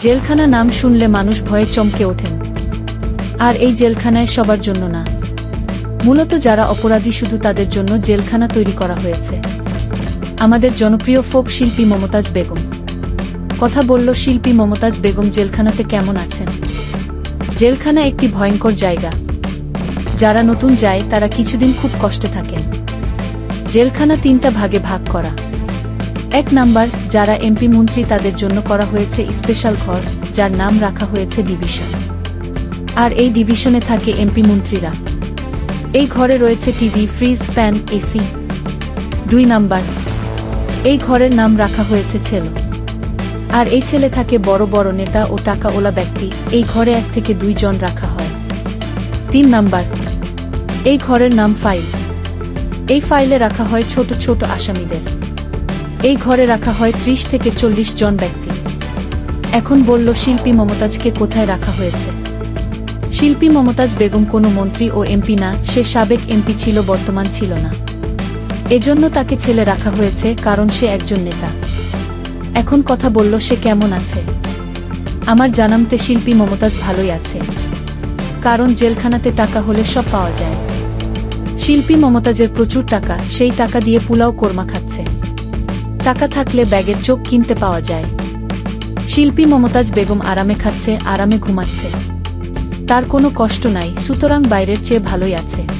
জেলখানা নাম শুনলে মানুষ ভয়ে চমকে ওঠেন। আর এই জেলখানায় সবার জন্য না। মূলত যারা অপরাধী শুধু তাদের জন্য জেলখানা তৈরি করা হয়েছে। আমাদের জনপ্রিয় ফোক শিল্পী মমতাজ বেগম। কথা বলল শিল্পী মমতাজ বেগম জেলখানাতে কেমন আছেন? জেলখানা একটি ভয়ঙ্কর জায়গা। যারা নতুন যায় তারা কিছুদিন খুব কষ্টে থাকেন। জেলখানা তিনটা ভাগে ভাগ করা। এক নাম্বার, যারা এমপি মন্ত্রী তাদের জন্য করা হয়েছে স্পেশাল ঘর, যার নাম রাখা হয়েছে ডিভিশন। আর এই ডিভিশনে থাকে এমপি মন্ত্রীরা। এই ঘরে রয়েছে টিভি, ফ্রিজ, ফ্যান, এসি। দুই নাম্বার, এই ঘরের নাম রাখা হয়েছে ছেলে। আর এই ছেলে থাকে বড় বড় নেতা ও টাকাওয়ালা ব্যক্তি। এই ঘরে এক থেকে দুই জন রাখা হয়। তিন নাম্বার, এই ঘরের নাম ফাইল। এই ফাইলে রাখা হয় ছোট ছোট আসামিদের। এই ঘরে রাখা হয় ত্রিশ থেকে চল্লিশ জন ব্যক্তি। এখন বলল, শিল্পী মমতাজকে কোথায় রাখা হয়েছে? শিল্পী মমতাজ বেগম কোনো মন্ত্রী ও এমপি না, সে সাবেক এমপি ছিল, বর্তমান ছিল না। এজন্য তাকে ছেলে রাখা হয়েছে, কারণ সে একজন নেতা। এখন কথা বলল, সে কেমন আছে? আমার জানামতে শিল্পী মমতাজ ভালোই আছে। কারণ জেলখানাতে টাকা হলে সব পাওয়া যায়। শিল্পী মমতাজের প্রচুর টাকা, সেই টাকা দিয়ে পোলাও কোরমা খাচ্ছে। টাকা থাকলে ব্যাগের চোখ কিনতে পাওয়া যায়। শিল্পী মমতাজ বেগম আরামে খাচ্ছে, আরামে ঘুমাচ্ছে। তার কোনো কষ্ট নাই, সুতরাং বাইরের চেয়ে ভালোই আছে।